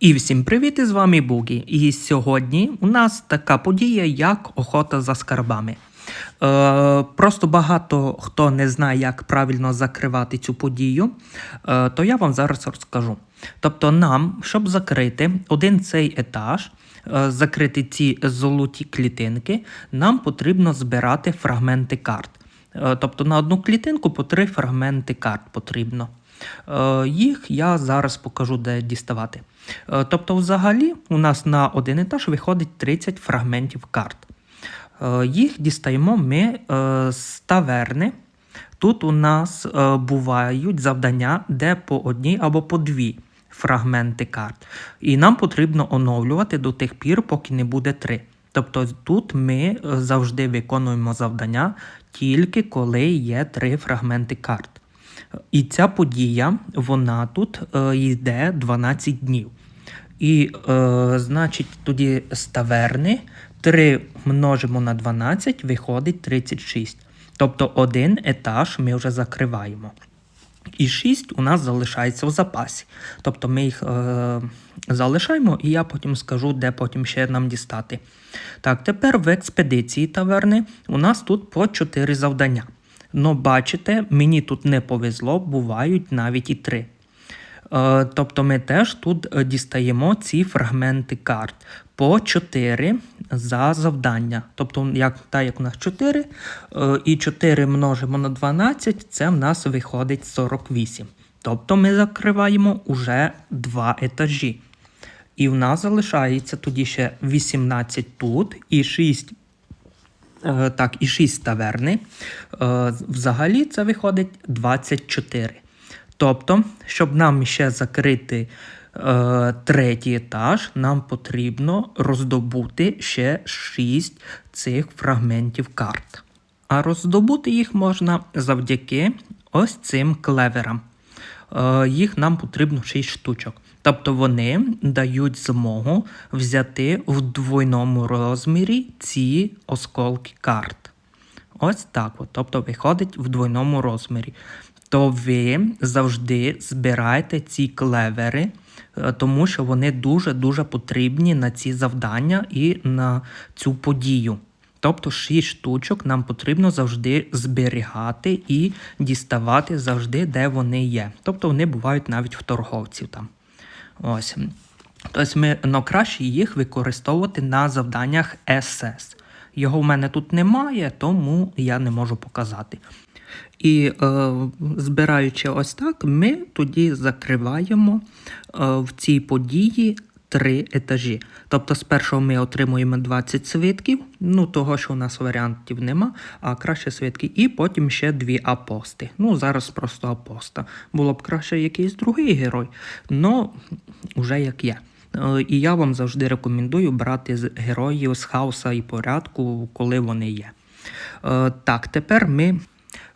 І всім привіт, і з вами Бугі. І сьогодні у нас така подія, як охота за скарбами. Е, просто багато хто не знає, як правильно закривати цю подію, е, то я вам зараз розкажу. Тобто, нам, щоб закрити один цей етаж, е, закрити ці золоті клітинки, нам потрібно збирати фрагменти карт. Е, Тобто на одну клітинку по три фрагменти карт потрібно. Е, Їх я зараз покажу, де діставати. Е, Тобто, взагалі, у нас на один етаж виходить 30 фрагментів карт. Е, Їх дістаємо ми е, з таверни. Тут у нас бувають завдання, де по одній або по дві фрагменти карт. І нам потрібно оновлювати до тих пір, поки не буде три. Тобто тут ми завжди виконуємо завдання тільки коли є три фрагменти карт. І ця подія, вона тут е, йде 12 днів. І, е, значить, тоді з таверни 3 множимо на 12, виходить 36. Тобто один етаж ми вже закриваємо. І 6 у нас залишається в запасі. Тобто ми їх е, залишаємо, і я потім скажу, де потім ще нам дістати. Так, тепер в експедиції таверни у нас тут по 4 завдання. Ну, бачите, мені тут не повезло, бувають навіть і 3. Е, Тобто ми теж тут е, дістаємо ці фрагменти карт по 4 за завдання. Тобто, як, так як у нас 4, е, і 4 множимо на 12, це в нас виходить 48. Тобто ми закриваємо уже 2 етажі. І в нас залишається тоді ще 18 тут і 6 Е, Так, і 6 таверни. Е, Взагалі це виходить 24. Тобто, щоб нам ще закрити е, третій етаж, нам потрібно роздобути ще 6 цих фрагментів карт. А роздобути їх можна завдяки ось цим клеверам. Е, їх нам потрібно 6 штучок. Тобто вони дають змогу взяти в двойному розмірі ці осколки карт. Ось так. От. Тобто виходить в двойному розмірі. То ви завжди збираєте ці клевери, е, тому що вони дуже-дуже потрібні на ці завдання і на цю подію. Тобто 6 штучок нам потрібно завжди зберігати і діставати завжди, де вони є. Тобто вони бувають навіть в торговців там. Ось. Тобто ми ну, краще їх використовувати на завданнях SS. Його в мене тут немає, тому я не можу показати. І е, збираючи ось так, ми тоді закриваємо е, в цій події три етажі. Тобто з першого ми отримуємо 20 свитків, ну того, що у нас варіантів нема, а краще свитки, і потім ще дві апости. Ну, зараз просто апоста. Було б краще якийсь другий герой, але вже як є. Е, І я вам завжди рекомендую брати з героїв з хаоса і порядку, коли вони є. Е, Так, тепер ми.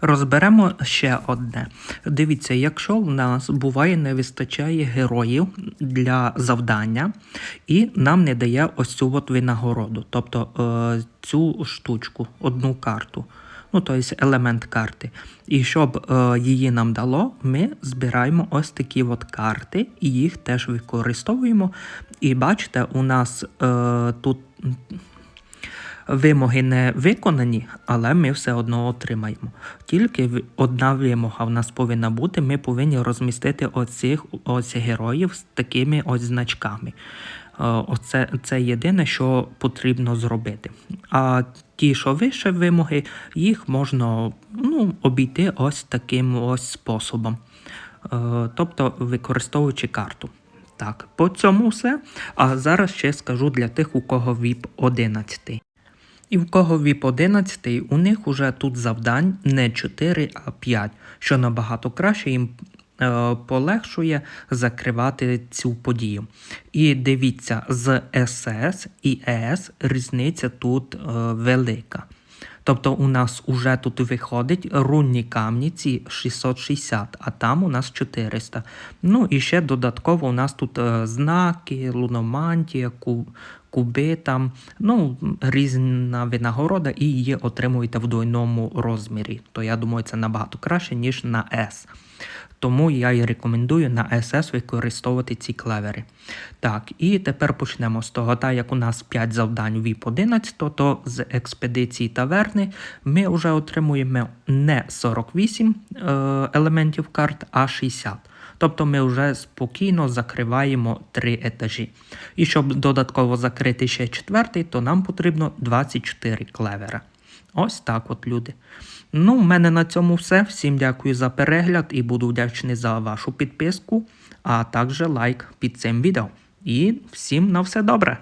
Розберемо ще одне. Дивіться, якщо в нас буває не вистачає героїв для завдання, і нам не дає ось цю от винагороду, тобто е, цю штучку, одну карту, ну тобто елемент карти. І щоб е, її нам дало, ми збираємо ось такі от карти і їх теж використовуємо. І бачите, у нас е, тут вимоги не виконані, але ми все одно отримаємо. Тільки одна вимога в нас повинна бути: ми повинні розмістити оцих ось героїв з такими ось значками. Е, Оце це єдине, що потрібно зробити. А ті, що вище вимоги, їх можна ну, обійти ось таким ось способом. Е, Тобто використовуючи карту. Так, по цьому все. А зараз ще скажу для тих, у кого VIP 11. І в кого VIP 11, у них уже тут завдань не 4, а 5, що набагато краще їм е, полегшує закривати цю подію. І дивіться, з СС і ЕС різниця тут е, велика. Тобто у нас уже тут виходить рунні камні ці 660, а там у нас 400. Ну і ще додатково у нас тут е, знаки, луномантія, куби там, ну, різна винагорода, і її отримуєте в двойному розмірі. То я думаю, це набагато краще, ніж на S. Тому я і рекомендую на SS використовувати ці клевери. Так, і тепер почнемо з того, так як у нас 5 завдань в ВІП 11, то з експедиції таверни ми вже отримуємо не 48 е, елементів карт, а 60. Тобто ми вже спокійно закриваємо три етажі. І щоб додатково закрити ще четвертий, то нам потрібно 24 клевера. Ось так от, люди. Ну, в мене на цьому все. Всім дякую за перегляд і буду вдячний за вашу підписку, а також лайк під цим відео. І всім на все добре!